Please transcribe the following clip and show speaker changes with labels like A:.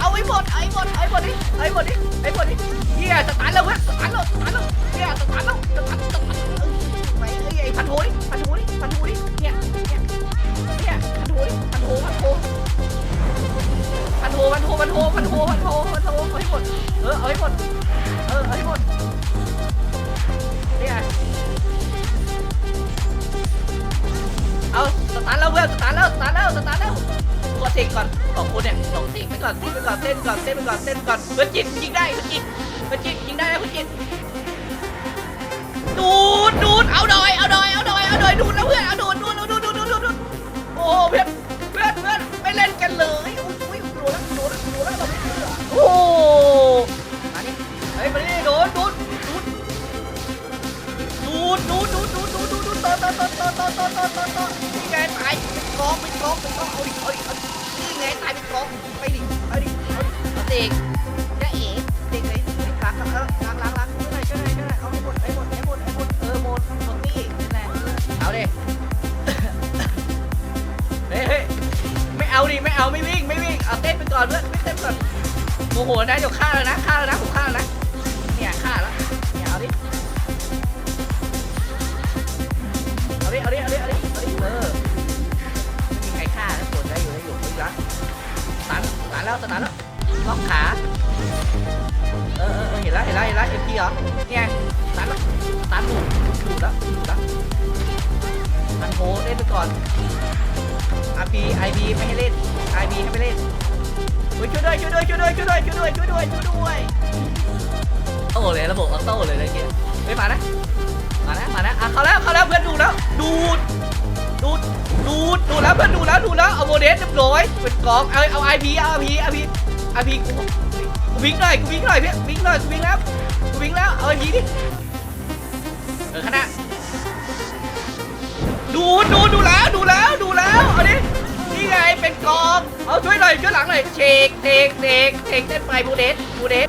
A: เอาไอ้หมดไอ้หมดไอ้หมดดิไอ้หมดดิไอ้หมดดิเฮียสตาร์ทแล้วเว้ยสตาร์ทแล้วสตาร์ทแล้วเฮียสตาร์ทแล้วสตาร์ทสตาร์ทเอ้ไอ้ไอ้พันโถดิพันโถดิพันโถดิเนี่ยเนี่ยเนี่ยพันโถดิพันโถพันโถพันโถพันโถพันโถพันโถพันโถพันโถให้หมดเออไอ้หมด ตัวเตะก่อนสองคนเนี่ยสองเตะไปก่อนเตะไปก่อนเต้นก่อนเต้นไปก่อนเต้นก่อนเพื่อนจิตยิงได้เพื่อนจิตเพื่อนจิตยิงได้เพื่อนจิตดูดดูดเอาหน่อยเอาหน่อยเอาหน่อยเอาหน่อยดูดแล้วเพื่อนเอาดูดดูดดูดดูดดูดดูดดูดโอ้เพื่อนเพื่อนเพื่อนไม่เล่นกันเลยโอ้ยดูแล้วดูแล้วดูแล้วเราไม่เชื่อโอ้มาดิเฮ้ยมาดิโดนดูดดูดดูดดูดดูดดูดดูดดูดดูดต่อต่อต่อต่อต่อต่อต่อต่อต่อนี่ไงตายเป็นกองเป็นกองเป็นกองเอาดิเอาดิเอาดิ นี่ไงตายเป็นกองไปดิเอาดิเอาดิเอาเด็กจะเอ๋เด็กไหนล้างล้างล้างล้างล้างช่วยหน่อยช่วยหน่อยช่วยหน่อยเอาให้หมดให้หมดให้หมดให้หมดเออหมดหมดนี่นั่นแหละเอาดิเฮ้ยเฮ้ยไม่เอาดิไม่เอาไม่วิ่งไม่วิ่งเอาเต้นไปก่อนเพื่อนไม่เต้นก่อนโมโหนะเดี๋ยวฆ่าแล้วนะฆ่าแล้วนะผมฆ่าแล้วนะ แล้วตันแล้วล็อกขาเออเออเออเห็นแล้วเห็นแล้วเห็นแล้วเอ็มพีเหรอเนี่ยตันแล้วตันหนูดูแล้วดูแล้วตันโฮเล่นไปก่อนอาร์พีไอพีไม่ให้เล่นไอพีให้ไม่เล่นช่วยด้วยช่วยด้วยช่วยด้วยช่วยด้วยช่วยด้วยช่วยด้วยช่วยด้วยโอ้เลยระบบออโต้เลยเลยเกียไม่มานะมาแล้วมาแล้วอะเขาแล้วเขาแล้วเพื่อนดูแล้วดูดดูด ดูดดูแล้วเพื่อนดูแล้วดูแล้วเอาโมเดสเรียบร้อยเป็นกองเอาเอาไอพีเอาไอพีไอพีไอพีกูกูวิ่งหน่อยกูวิ่งหน่อยเพี่วิ่งหน่อยกูวิ่งแล้วกูวิ่งแล้วเอาไอพีดิเออขนาดดูดูดูแล้วดูแล้วดูแล้วเอาดินี่ไงเป็นกองเอาช่วยหน่อยช่วยหลังหน่อยเชกเทกเทกเทกเต้นไปบูเดสบูเดส